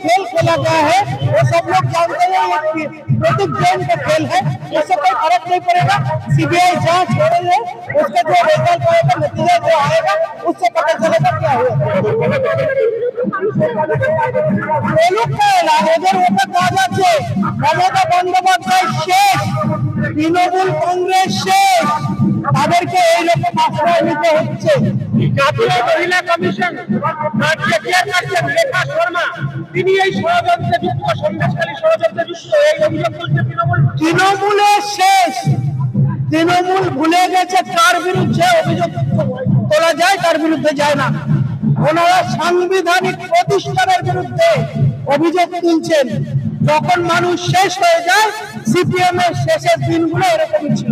खेल खेला गया है वो सब लोग जानते हैं ये प्रतीक जैन का खेल है इससे कोई फर्क नहीं पड़ेगा सीबीआई जांच हो रही है उसका जो रिजल्ट आएगा नतीजा जो आएगा उससे पता चलेगा क्या हुआ বেলুকটা এলাম ওদের ওটা কাজ আছে মমতা বন্দ্যোপাধ্যায় শেষ তৃণমূল কংগ্রেস শেষ তাদেরকে এইরকম আশ্রয় নিতে হচ্ছে জাতীয় মহিলা কমিশন রেখা শর্মা, তিনি এই ষড়যন্ত্রে যুক্ত ষড়যন্ত্রে যুক্ত, এই অভিযোগ তৃণমূল তৃণমূলের শেষ। তৃণমূল ভুলে গেছে বিরুদ্ধে অভিযোগ তোলা যায় তার বিরুদ্ধে যায় না। ওনারা সাংবিধানিক প্রতিষ্ঠানের বিরুদ্ধে অভিযোগ তুলছেন। যখন মানুষ শেষ হয়ে যায় সিপিএম এর শেষের দিনগুলো এরকমই ছিল।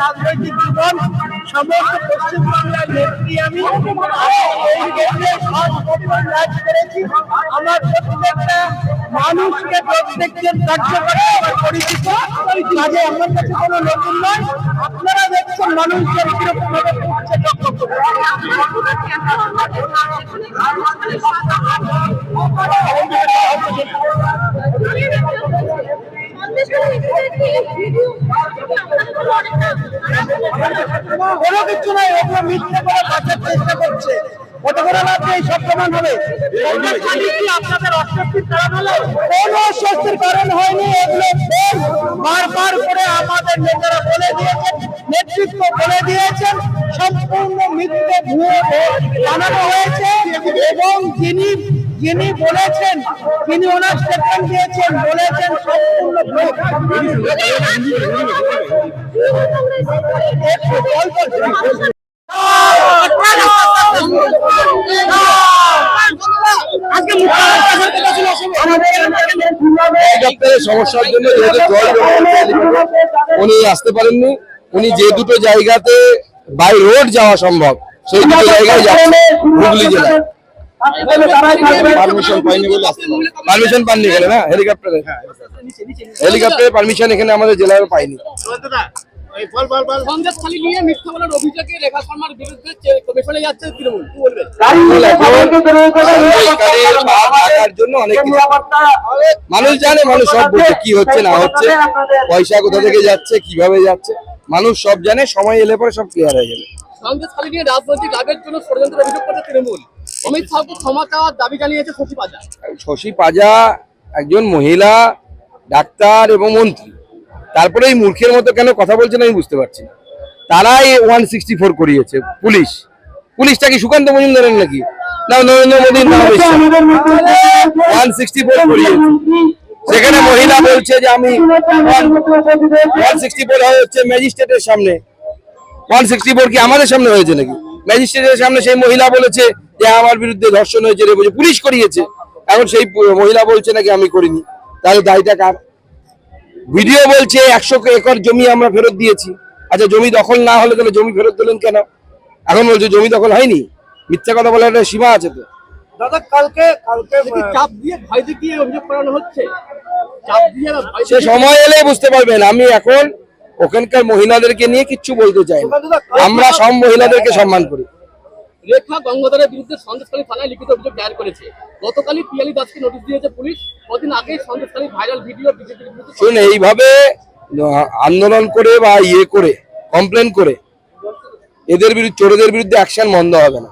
রাজনৈতিক জীবন সমস্ত পশ্চিমবাংলার নেত্রী আমি। এই কেন্দ্রে রাজ করেছি। আমার প্রত্যেকটা মানুষকে প্রত্যেককে কার্যকরী আমার পরিচিত। কাজে আমার কাছে কোনো নতুন নয়। আপনারা দেখছেন মানুষজন কীরকম ভাবে করছে লক্ষ্য করে। কোনো কিছু নাই ওগুলো মিথ্যে করে বাঁচার চেষ্টা করছে। ওটা করে লাভ নেই সব প্রমাণ হবে। কোন অস্বস্তির কারণ হয়নি এগুলো। বারবার করে আমাদের নেতারা বলে দিয়েছেন নেতৃত্ব বলে দিয়েছেন সম্পূর্ণ মিথ্যে ভুয়ো বানানো হয়েছে। এবং যিনি যিনি বলেছেন তিনি ওনার স্টেটমেন্ট দিয়েছেন, বলেছেন সম্পূর্ণ সমস্যার জন্য উনি আসতে পারেননি। উনি যে দুটো জায়গাতে বাই রোড যাওয়া সম্ভব, সেই দুটো জায়গায় হুগলি জেলায়। পারমিশন পাইনি বলে পারমিশন পাননি এখানে না? হেলিকপ্টারে হেলিকপ্টারের পারমিশন এখানে আমাদের জেলায় পাইনি সন্দেশখালী নিয়ে মিথ্যা বলার অভিযোগে রেখা শর্মার বিরুদ্ধে চে- কমিশনে যাচ্ছে তৃণমূল কি বলবেন সরকারের ভাব রাখার জন্য অনেক কিছু। মানুষ জানে মানুষ সব বুঝে কি হচ্ছে না হচ্ছে। পয়সা কোথা থেকে যাচ্ছে কীভাবে যাচ্ছে? মানুষ সব জানে সময় এলে পরে সব ক্লিয়ার হয়ে যাবে। রাজনৈতিক লাভের জন্য ষড়যন্ত্রের অভিযোগ করছে তৃণমূল। অমিত শাহকে ক্ষমা চাওয়ার দাবি জানিয়েছে শশী বাজার শশী পাজা একজন মহিলা, ডাক্তার এবং মন্ত্রী। তারপরে এই মূর্খের মতো কেন কথা বলছেন আমি বুঝতে পারছি। তারাই ওয়ান সিক্সটি ফোর করিয়েছে, পুলিশ। পুলিশটা কি সুকান্ত মজুমদারের নাকি? না, নরেন্দ্র মোদীর ওয়ান সিক্সটি ফোর করিয়েছে। সেখানে মহিলা বলছে যে আমি ওয়ান সিক্সটি ফোর হচ্ছে ম্যাজিস্ট্রেটের সামনে। ওয়ান সিক্সটি ফোর কি আমাদের সামনে হয়েছে নাকি? ম্যাজিস্ট্রেটের সামনে সেই মহিলা বলেছে যে আমার বিরুদ্ধে ধর্ষণ হয়েছে রে বলছে পুলিশ করিয়েছে। এখন সেই মহিলা বলছে নাকি আমি করিনি। তাহলে দায়টা কার? ভিডিও বলছে একশো একর জমি আমরা ফেরত দিয়েছি। আচ্ছা জমি দখল না হলে তাহলে জমি ফেরত দিলেন কেন? এখন বলছে জমি দখল হয়নি। মিথ্যা কথা বলার একটা সীমা আছে তো। দাদা কালকে কালকে চাপ দিয়ে ভয় দেখিয়ে অভিযোগ করানো হচ্ছে। চাপ দিয়ে সে সময় এলে বুঝতে পারবেন। আমি এখন ওখানকার মহিলাদেরকে নিয়ে কিচ্ছু বলতে চাই আমরা সব মহিলাদেরকে সম্মান করি। রেখা গঙ্গাধরের বিরুদ্ধে সন্দেশখালী থানায় লিখিত অভিযোগ দায়ের করেছে। গতকালই পিয়ালি দাসকে নোটিশ দিয়েছে পুলিশ। কদিন আগে সন্দেশখালী ভাইরাল ভিডিও বিজেপির বিরুদ্ধে শুনুন এইভাবে আন্দোলন করে বা ইয়ে করে কমপ্লেন করে এদের বিরুদ্ধে চোরদের বিরুদ্ধে অ্যাকশন বন্ধ হবে না।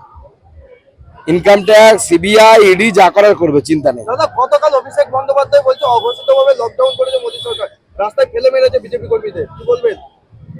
ইনকাম ট্যাক্স সিবিআই ইডি যা করার করবে চিন্তা নেই। দাদা গতকাল অভিষেক বন্দ্যোপাধ্যায় বলছে অঘোষিতভাবে লকডাউন করেছে মোদী সরকার। রাস্তায় ফেলে মেরেছে বিজেপি কর্মীদের। কি বলবেন?